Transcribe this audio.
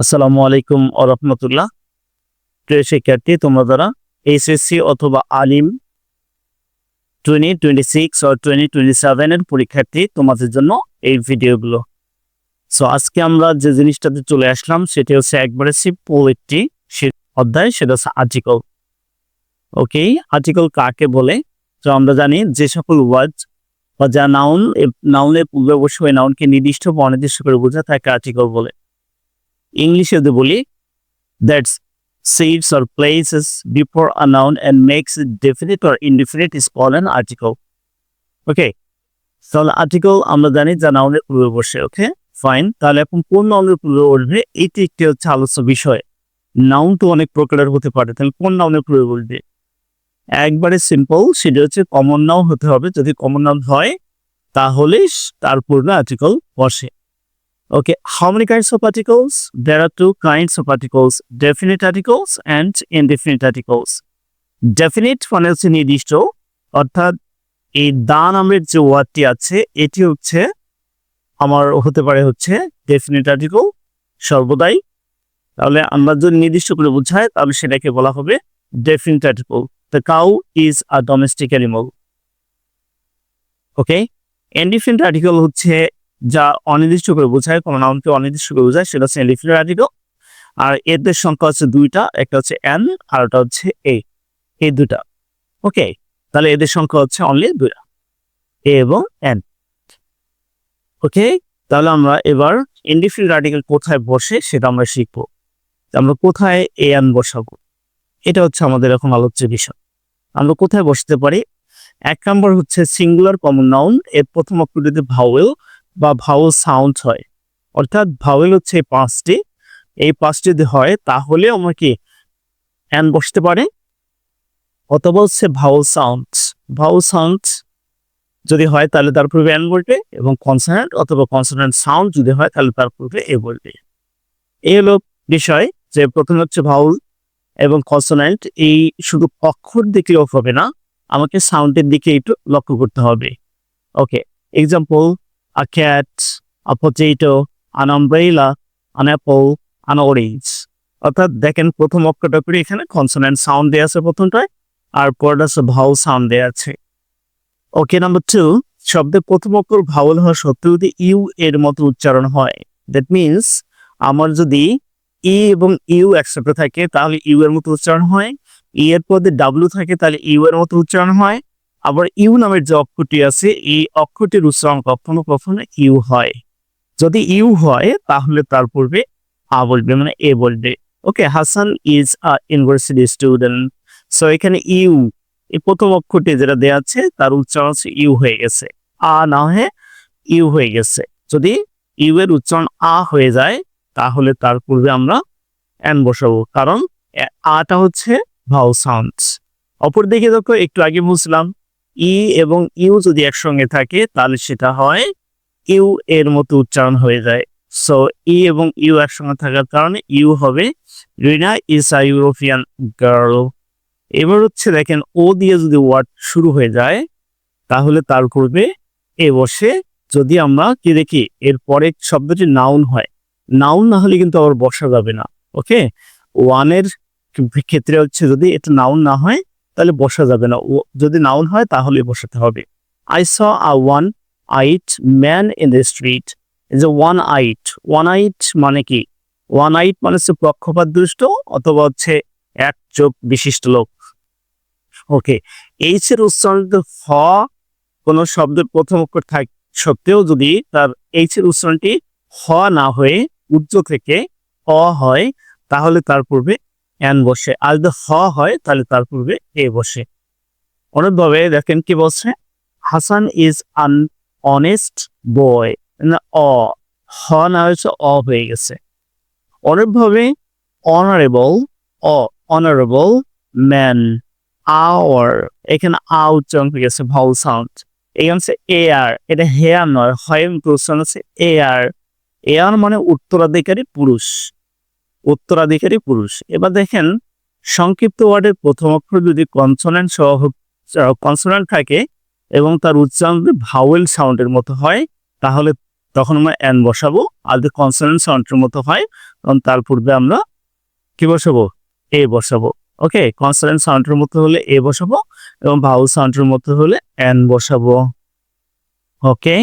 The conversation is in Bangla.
আসসালামু আলাইকুম ও রহমতুল্লাহ। প্রিয় শিক্ষার্থী, তোমরা যারা এইচএসসি অথবা আলিম টোয়েন্টি টোয়েন্টি সিক্স ও টোয়েন্টি টোয়েন্টি সেভেনের পরীক্ষার্থী, তোমাদের জন্য এই ভিডিওগুলো। সো আজকে আমরা যে জিনিসটাতে চলে আসলাম, সেটি হচ্ছে একবারে সিম্পল একটি অধ্যায়, সেটা হচ্ছে আর্টিকল ওকে আর্টিকল কাকে বলে? তো আমরা জানি যে সকল ওয়ার্ড বা যা নাউন নাউনের পূর্বে অবশ্যই নাউনকে নির্দিষ্ট বা অনির্দিষ্ট করে বোঝা তাকে আর্টিকল বলে। ইংলিশে যদি বলি that's seeds or places before a noun and makes it definite or indefinite is called an article. Okay. তাহলে আর্টিকল আমরা জানি যা নাউনের পূর্বে বসে ওকে ফাইন তাহলে এখন কোন নাউনের পূর্বে বসবে? এটি একটি হচ্ছে আলোচ্য বিষয়। নাউন তো অনেক প্রকারের হতে পারে, তাহলে কোন নাউনের পূর্বে বসবে? একবারে সিম্পল সেটা হচ্ছে কমন নাউন হতে হবে। যদি কমন নাউন হয়, তাহলে তার পূর্বে আর্টিকল বসে। Okay, how many kinds of articles? There are two kinds of articles, definite articles and indefinite articles. Definite মানে হচ্ছে নির্দিষ্ট অর্থাৎ এই দা নামের যে ওয়ার্ডটি আছে এটি হচ্ছে আমার হতে পারে হচ্ছে ডেফিনিট আর্টিকেল সর্বদাই তাহলে আমরা যদি নির্দিষ্ট করে বোঝাই তাহলে সেটাকে বলা হবে definite article the cow is a domestic animal okay indefinite article হচ্ছে যা অনির্দিষ্ট করে বোঝায়, কোনো নাউনকে অনির্দিষ্ট করে বোঝায়, সেটা হচ্ছে ইনডিফিনিট আর্টিকেল আর এদের সংখ্যা হচ্ছে দুইটা, একটা হচ্ছে এন আর ওটা হচ্ছে এ এই দুটা ওকে, তাহলে এদের সংখ্যা হচ্ছে অনলি দুইটা, এ এবং এন। ওকে, তাহলে আমরা এবার ইনডিফিনিট আর্টিকেল কোথায় বসে সেটা আমরা শিখব। আমরা কোথায় এ এন বসাবো? এটা হচ্ছে আমাদের এখন আলোচ্য বিষয়। আমরা কোথায় বসতে পারি? এক নম্বর হচ্ছে সিঙ্গুলার কমন নাউন এর প্রথম অক্ষরটিতে ভাওয়েল বা ভাওয়েল সাউন্ড হয়। অর্থাৎ ভাওয়েল হচ্ছে পাঁচটি। এই পাঁচটি যদি হয়, তাহলে আমাকে অ্যান বসতে পারে? অথবা হচ্ছে ভাওয়েল সাউন্ড ভাওয়েল সাউন্ড যদি হয়, তাহলে তার পূর্বে অ্যান বলবে এবং কনসোনেন্ট অথবা কনসোনেন্ট সাউন্ড যদি হয়, তাহলে তার পূর্বে এ বলবে। এই হলো বিষয় যে প্রথমে হচ্ছে ভাউল এবং কনসোনেন্ট এই শুধু অক্ষর দেখলেও হবে না, আমাকে সাউন্ডের দিকে একটু লক্ষ্য করতে হবে। Okay example a cat, a potato, an umbrella, an apple, an orange. অর্থাৎ দেখেন প্রথম অক্ষরটা করে এখানে কনসোনেন্ট সাউন্ড দেওয়া আছে প্রথমটায় আর পরটা আছে ভাউল সাউন্ড দেওয়া আছে ওকে নাম্বার টু শব্দের প্রথম অক্ষর ভাউল হওয়া সত্ত্বেও যদি ইউ এর মতো উচ্চারণ হয় দ্যাট মিনস আমার যদি ই এবং ইউ একসাথে থাকে তাহলে ইউ এর মতো উচ্চারণ হয় ই এর পদে ডাব্লিউ থাকে তাহলে ইউ এর মতো উচ্চারণ হয় আবার ইউ নামের যে অক্ষরটি আছে, এই অক্ষরটির উচ্চারণ কখনো কখনো ইউ হয়। যদি ইউ হয়, তাহলে তার পূর্বে আ বলবে মানে এ বলবে। Okay, Hasan is a university student. So, এখানে ইউ, এই প্রথম অক্ষরটি যেটা দেওয়া আছে, তার উচ্চারণ হচ্ছে ইউ হয়ে গেছে। আ না হয়ে ইউ হয়ে গেছে। যদি ইউ এর উচ্চারণ আ হয়ে যায়, তাহলে তার পূর্বে আমরা এন বসাবো। কারণ আটা হচ্ছে ভাউ সাউন্ড অপরদিকে দেখো, একটু আগে বলছিলাম ই এবং ইউ যদি একসঙ্গে থাকে, তাহলে সেটা হয় ইউ এর মতো উচ্চারণ হয়ে যায়। সো ই এবং ইউ একসঙ্গে থাকার কারণে ইউ হবে Rina is a European girl. এবার হচ্ছে দেখেন, ও দিয়ে যদি ওয়ার্ড শুরু হয়ে যায়, তাহলে তার পূর্বে এ বসে। যদি আমরা কি দেখি, এর পরে শব্দটি নাউন হয়। নাউন না হলে কিন্তু আবার বসা যাবে না, ওকে? ওয়ানের ক্ষেত্রে হচ্ছে যদি এটা নাউন না হয় তাহলে বসা যাবে না। যদি নাউন হয় তাহলে বসাতে হবে। I saw a one eyed man in the street a one eyed one eyed মানে কি? ওয়ান আইট মানে হচ্ছে পক্ষপাত দুষ্ট অথবা হচ্ছে এক চোখ বিশিষ্ট লোক। ওকে এইচ এর উচ্চারণ যদি ফ কোনো শব্দের প্রথম অক্ষর থাক, সত্ত্বেও যদি তার এইচ এর উচ্চারণটি হ না হয়ে উচ্চ থেকে অ হয়, তাহলে তার পূর্বে অ্যান বসে। আর যদি হ হয়, তাহলে তার পূর্বে এ বসে। অনুরূপভাবে দেখেন কি বলছে? Hasan is an honest boy না, অ। হ না হয়েছে, অ হয়ে গেছে। অনুরূপভাবে অনারেবল অ অনারেবল ম্যান আওয়ার এখানে আ উচ্চারণ হয়ে গেছে ভাউল সাউন্ড এই হচ্ছে এ আর। এটা হেয়ার নয়, হয় উচ্চারণ হচ্ছে এ আর। এ আর মানে উত্তরাধিকারী পুরুষ। উত্তরাধিকারী পুরুষ। এবার দেখেন, সংক্ষিপ্ত ওয়ার্ডের প্রথম অক্ষর যদি কনসোনেন্ট সহ কনসোনেন্ট থাকে এবং তার উচ্চারণ যদি ভাওয়েল সাউন্ডের মতো হয়, তাহলে তখন আমরা এন বসাবো। আর যদি কনসোনেন্ট সাউন্ডের মতো হয়, তখন তার পূর্বে আমরা কি বসাবো? এ বসাবো। ওকে কনসোনেন্ট সাউন্ডের মতো হলে এ বসাবো এবং ভাউল সাউন্ডের মতো হলে এন বসাবো। ওকে